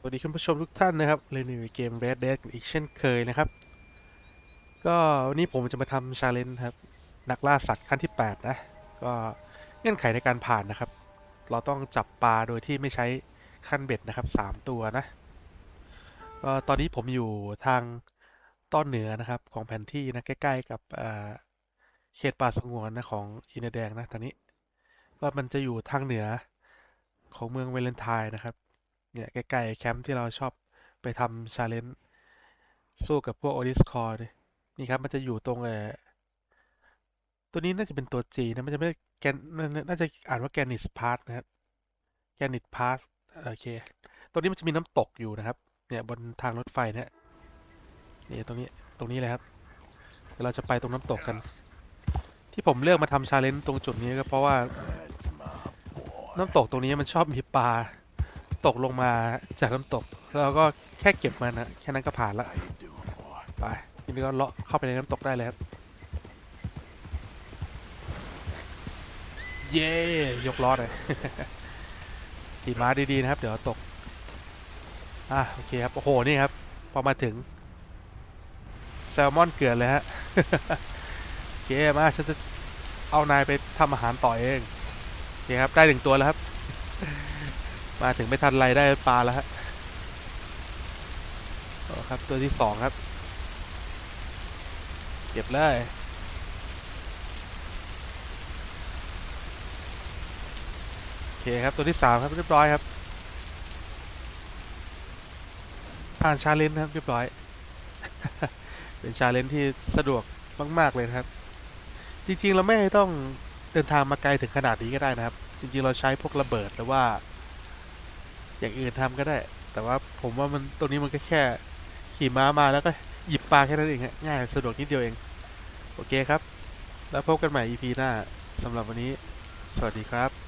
สวัสดีคุณผู้ชมทุกท่านนะครับเล่นในเกม Red Dead อีกเช่นเคยนะครับ ก็วันนี้ผมจะมาทำชาเลนจ์ครับ นักล่าสัตว์ขั้นที่ 8 นะ ก็เงื่อนไขในการผ่านนะครับ เราต้องจับปลาโดยที่ไม่ใช้ขั้นเบ็ดนะครับ 3 ตัวนะ ก็ตอนนี้ผมอยู่ทางตอนเหนือนะครับของแผนที่นะ ใกล้ ๆ กับเอ่อเขตป่าสงวนนะของอินเดียแดงนะตอนนี้ ก็มันจะอยู่ทางเหนือของเมืองเวเลนไทน์นะครับ เนี่ยใกล้ๆแคมป์ที่เราชอบไปทำชาเลนจ์สู้กับพวกโอดิสคอร์นี่ครับมันจะอยู่ตรงเออตัวนี้น่าจะเป็นตัว G นะมันจะไม่แกนน่าจะอ่านว่าแกนิสพาร์ทนะครับแกนิสพาร์ทโอเคตรงนี้มันจะมีน้ำตกอยู่นะครับ เนี่ยบนทางรถไฟเนี่ยนี่ตรงนี้ตรงนี้เลยครับเดี๋ยวเราจะไปตรงน้ำตกกัน ที่ผมเลือกมาทำชาเลนจ์ตรงจุดนี้ก็เพราะว่า น้ำตกตรงนี้มันชอบมีปลา ตกลงมาจากน้ำตก แล้วก็แค่เก็บมันนะแค่นั้นก็ผ่านละไปทีนี้ก็เลาะเข้าไปในน้ำตกได้เลยครับเย้ยกล้อเลยขี่ม้าดีๆนะครับ เดี๋ยวตกอะโอเคครับโอ้โหนี่ครับ พอมาถึง แซลมอนเกลือเลยฮะโอเคมาฉันจะเอานายไปทำอาหารต่อเองโอเคครับ ได้หนึ่งตัวแล้วครับ มาถึงไม่ทันไรได้ปลาแล้วฮะโอ้ครับตัวที่สองครับ เก็บเลยโอเคครับตัวที่สามครับเรียบร้อยครับผ่านชาเลนจ์ครับเรียบร้อย เป็นชาเลนจ์ที่สะดวกมาก ๆ เลยนะครับ จริง ๆ เราไม่ต้องเดินทางมาไกลถึงขนาดนี้ก็ได้นะครับ จริง ๆ เราใช้พวกระเบิดหรือว่า อย่างอื่นทำก็ได้ แต่ว่าผมว่ามันตรงนี้มันก็แค่ ขี่ม้ามาแล้วก็หยิบปลาแค่นั้นเองง่ายสะดวกนิดเดียวเอง โอเคครับ แล้วพบกันใหม่ EP หน้าสำหรับวันนี้ สวัสดีครับ